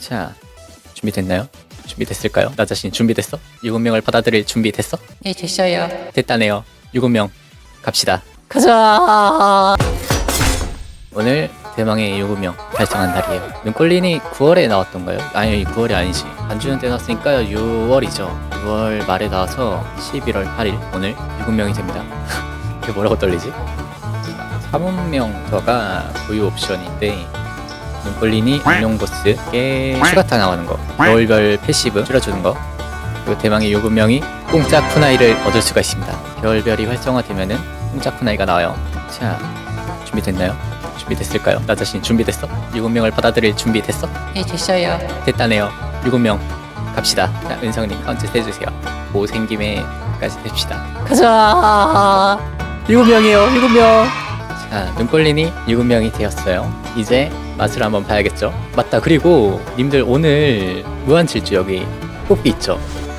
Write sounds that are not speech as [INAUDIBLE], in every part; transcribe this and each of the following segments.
자, 준비됐나요? 준비됐을까요? 나 자신 준비됐어? 7명을 받아들일 준비됐어? 네, 됐어요. 됐다네요. 7명 갑시다. 가자. 오늘 대망의 7명 달성한 달이에요. 눈꼴린이 9월에 나왔던가요? 아니 9월이 아니지. 반주년 때 나왔으니까 6월이죠. 6월 말에 나와서 11월 8일 오늘 7명이 됩니다. [LAUGHS] 이게 뭐라고 떨리지? 사문명터가 보유 옵션인데 눈꼴린이 운용 보스에 추가타 나오는 거 겨울별 패시브 줄여주는 거 그리고 대망의 7명이 공짜 쿠나이를 얻을 수가 있습니다. 겨울별이 활성화되면은 공짜 쿠나이가 나와요. 자 준비됐나요? 준비됐을까요? 나 자신 준비됐어? 7명을 받아들일 준비됐어? 네, 됐어요. 됐다네요. 7명 갑시다. 자, 은성님 카운트 세주세요. 뭐 생김에까지 됩시다. 가자. 7명이에요. 7명. 자, 눈꼴린이 7명이 되었어요. 이제 맛을 한번 봐야겠죠. 맞다. 그리고 님들 오늘 무한질주 여기 뽑기 있죠.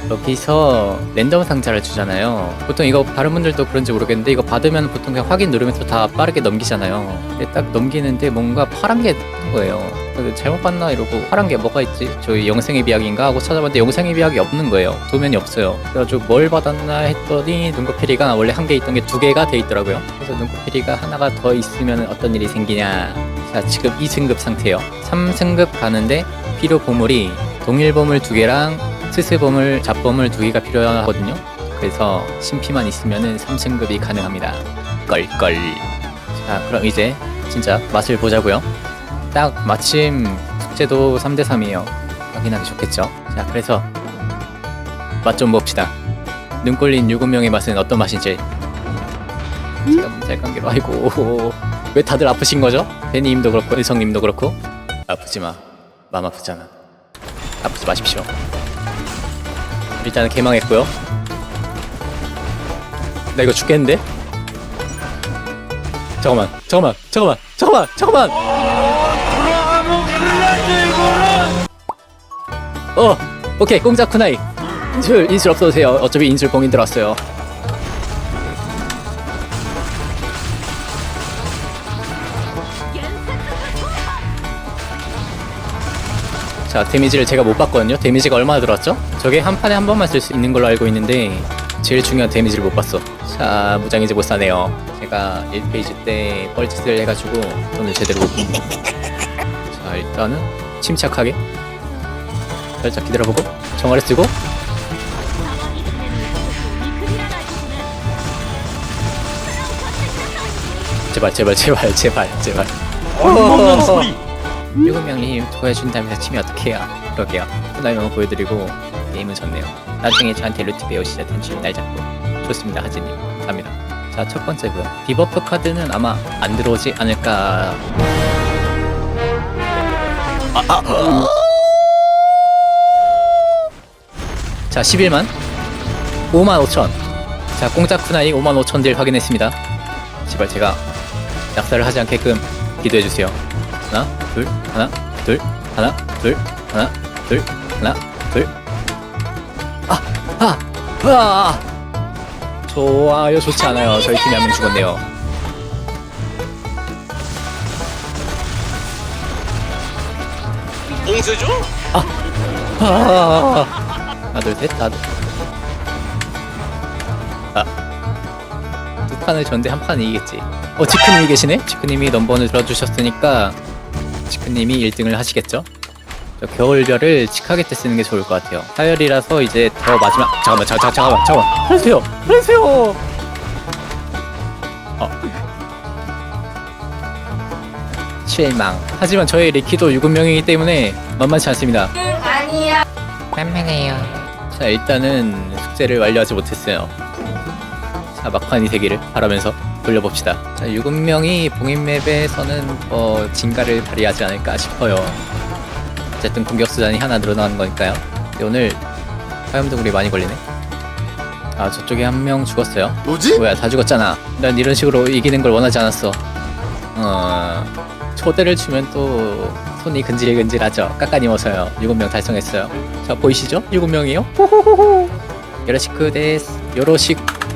여기서 랜덤 상자를 주잖아요. 보통 이거 다른 분들도 그런지 모르겠는데 이거 받으면 보통 그냥 확인 누르면서 다 빠르게 넘기잖아요. 근데 딱 넘기는데 뭔가 파란 게 뜬 거예요. 잘못 봤나 이러고 파란 게 뭐가 있지? 저희 영생의 비약인가 하고 찾아봤는데 영생의 비약이 없는 거예요. 도면이 없어요. 그래가지고 뭘 받았나 했더니 눈꽃피리가 원래 한 개 있던 게 두 개가 돼 있더라고요. 그래서 눈꽃피리가 하나가 더 있으면 어떤 일이 생기냐. 자 지금 2승급 상태예요. 3승급 가는데 필요 보물이 동일 보물 두 개랑 스스 보물, 잡보물 두 개가 필요하거든요. 그래서 신피만 있으면은 3승급이 가능합니다. 껄껄. 자 그럼 이제 진짜 맛을 보자고요. 딱 마침 숙제도 3대 3이에요. 확인하기 좋겠죠. 자, 그래서 맛 좀 봅시다. 눈꼴린 7명의 맛은 어떤 맛인지. 제가 문잘 관계로 아이고 왜 다들 아프신 거죠? 베니님도 그렇고 일성님도 그렇고 아프지 마. 마음 아프잖아. 아프지 마십시오. 일단은 개망했고요. 나 이거 죽겠는데? 잠깐만, 잠깐만, 잠깐만, 잠깐만, 잠깐만. 어, 오케이, 공짜 쿠나이. 인술, 인술 없어도 돼요. 어차피 인술 봉인 들어왔어요. 자, 데미지를 제가 못 봤거든요. 데미지가 얼마나 들어왔죠? 저게 한 판에 한 번만 쓸 수 있는 걸로 알고 있는데 제일 중요한 데미지를 못 봤어. 자, 무장 이제 못 사네요. 제가 1페이지 때 뻘짓을 해가지고 돈을 제대로 못 봅니다. 자, 일단은 침착하게 살짝 기다려보고 정화를 쓰고 제발 제발 제발 제발 제발 먹 는 소리. 일곱 명이 도와준다면서 치면 어떡해요? 그러게요. 후나이만 보여드리고 게임은 졌네요. 나중에 저한테 루트 배우시자 단추 날 잡고. 좋습니다 하진님. 감사합니다. 자 첫 번째고요. 디버프 카드는 아마 안 들어오지 않을까. 아, 아. 자 11만. 5만 5천. 자 공짜 쿠나이 5만 5천 딜 확인했습니다. 제발 제가 낙사를 하지 않게끔 기도해주세요. 하나 둘 하나 둘 하나 둘 하나 둘 하나 둘 아! 아! 아! 좋아요 좋지 않아요 저희 팀이 한 명 죽었네요 봉쇄죠? 아! 하나 둘셋 하나 둘 아. 두 판을 졌는데 한 판은 이기겠지 어 지크님이 계시네? 지크님이 넘버를 들어주셨으니까 지크님이 1등을 하시겠죠? 저 겨울별을 직하게 때 쓰는 게 좋을 것 같아요. 사열이라서 이제 더 마지막 잠깐만 자, 자, 잠깐만 잠깐만. 하세요 하세요. 어. 실망. 하지만 저희 리키도 7명이기 때문에 만만치 않습니다. 만만해요. 자 일단은 숙제를 완료하지 못했어요. 자 막판이 되기를 바라면서 돌려봅시다. 자 7명이 봉인맵에서는 어 진가를 발휘하지 않을까 싶어요. 어쨌든 공격수단이 하나 늘어나는 거니까요. 근데 오늘 화염동굴이 많이 걸리네. 아 저쪽에 한 명 죽었어요. 뭐지? 뭐야 다 죽었잖아. 난 이런 식으로 이기는 걸 원하지 않았어. 어 초대를 주면 또 손이 근질근질하죠. 깎아님어서요. 7명 달성했어요. 자 보이시죠? 7명이요? 호호호호. 요로시쿠 데스 요로시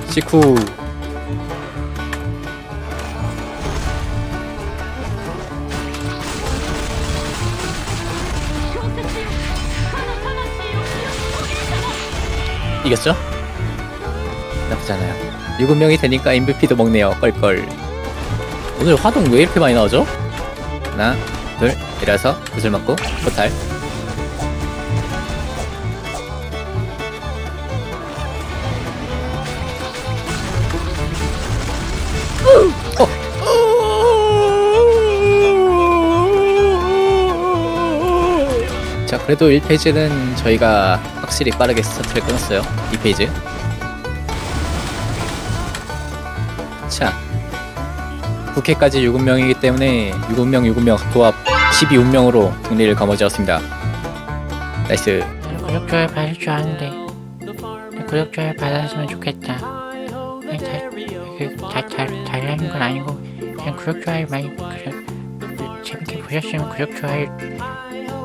시쿠 이겼죠? 나쁘잖아요. 7명이 되니까 MVP도 먹네요. 껄껄. 오늘 화동 왜 이렇게 많이 나오죠? 하나, 둘, 이래서 구슬 맞고 포탈. 자 그래도 1페이지는 저희가 확실히 빠르게 스타트를 끊었어요. 2페이지. 자 9회까지 7명이기 때문에 7명 7명 도합 12운명으로 승리를 거머쥐었습니다. 나이스. 좋아요 받을 줄 아는데 좋아요 받았으면 좋겠다. 아니 다다잘 잘하는 건 아니고 그냥 좋아요 많이 그냥 재밌게 보셨으면 좋아